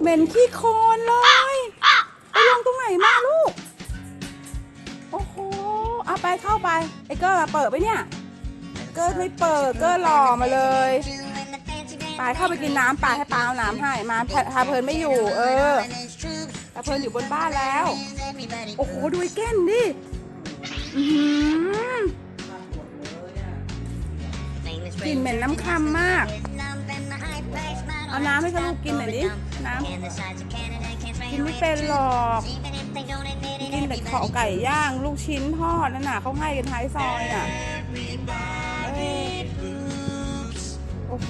เหม็นขี้โคลนเลย ไปลงตรงไหนมาลูก โอ้โห เอาไปเข้าไป ไอ้เกอร์เปิดไปเนี่ย เกอร์ไม่เปิด เกอร์หล่อมาเลยไปเข้าไปกินน้ำไปให้ปาเอาน้ำให้มาพาพาเพลินไม่อยู่ เออพาเพลินอยู่บนบ้านแล้ว โอ้โห ดูไอ้เก้นดิอื้อหือกลิ่นเหม็นน้ำคำมาก เอาน้ำให้ลูกกินหน่อยดิ น้ำกินไม่เป็นหรอก กินแต่ขอไก่ย่างลูกชิ้นทอดนั่นน่ะเขาให้กันท้ายซอยน่ะโอ้โห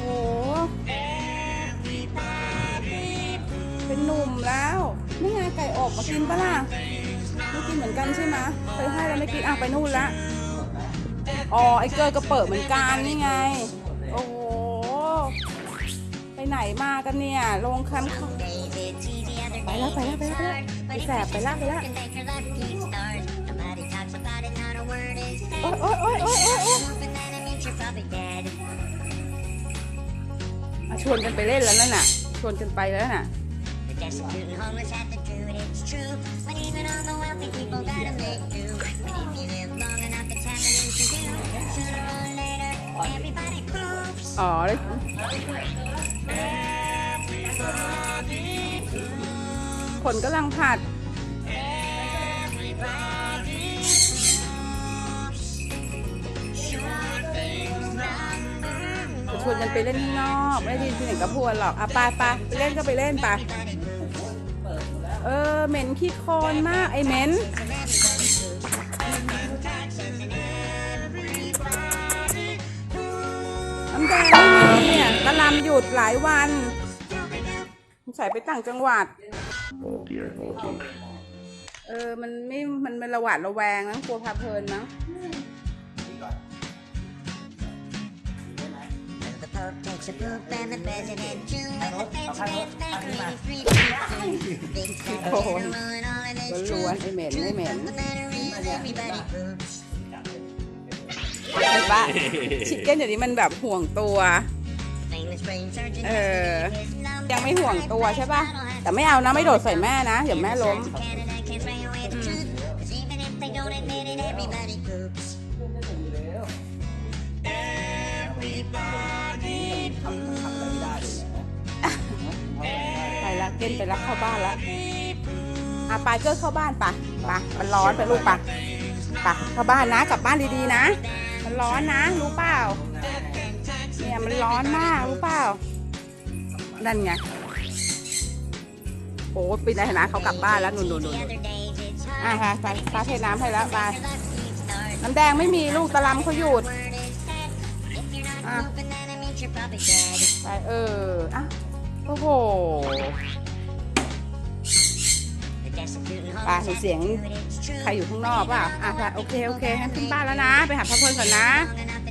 เป็นหนุ่มแล้วนี่ไงไก่อบมากินปะล่ะไม่กินเหมือนกันใช่ไหมเคยให้แล้วไม่กินอะไปนู่นละอ๋อไอ้เกอร์ก็เปิดเหมือนกันนี่ไง โอ้โห มากันเนี่ยลงแคมป์เขาไปแล้วไปแล้วไปแล้วไปแล้วไปแสบไปแล้วไปแล้วโอ๊ยโอ๊ยโอ๊ยโอ๊ยโอ๊ยโอ๊ยอะชวนกันไปเล่นแล้วนั่นน่ะ ชวนกันไปแล้วน่ะ Destitute and homeless have to do it, it's true. But even all the wealthy people gotta make do. But if you live long enough, it's happening to you. Sooner or later, everybody poops. อ๋อแล้ว ผลกำลังผัด จะชวนกันไปเล่นข้างนอก ไม่ได้ที่ไหนกับพวนหรอกอะไปไปไปเล่นก็ไปเล่นไป เออเหม็นขี้โคลนมากไอเหม็น น้ำแดงไม่มีเนี่ยกะลำหยุดหลายวัน ใส่ไปต่างจังหวัดเออ มันไม่ มันมันระหวาดระแวงนะกลัวพาเพลินมั้ง The Pope takes a poop and the President too. And the fancy pants back really free people. Big fat Oh. general and all of this ล้ true. วนๆไอเหม็นไอเหม็น The matter is everybody poops. เห็นปะ ชิคเก้นเดี๋ยวนี้มันแบบห่วงตัว Famous brain surgeon เออ has his number. ยังไม่ห่วงตัวใช่ปะแต่ไม่เอานะไม่โดดใส่แม่นะเดี๋ยวแม่ล้ม Canada can't sway away the truth. 'Cause even if they don't admit it, everybody poops. ไปละเก้นไปละเข้าบ้านละอะไปเกอร์เข้าบ้านปะปะมันร้อนไปลูกปะปะเข้าบ้านนะกลับบ้านดีๆนะ มันร้อนนะ รู้เปล่าเนี่ยมันร้อนมากรู้เปล่า นั่นไง โอ้ปีนได้นะเขากลับบ้านแล้วนุ่นๆ The other days it's อะ hard. ค่ะไปปลาเทน้ำให้แล้วไป The heat starts. น้ำแดงไม่มีลูกตะลำเขาหยุด Word is dead. If you're not Ah. pooping, then it means you're probably dead. ไปเอออะโอ้โห The destitute and ป่ะ homeless มี have เสียง to do it, it's true. ใครอยู่ข้างนอกเปล่าอะค่ะโอเค โอเคงั้นขึ้นบ้านแล้วนะ ไปหาพระพลก่อนนะ Long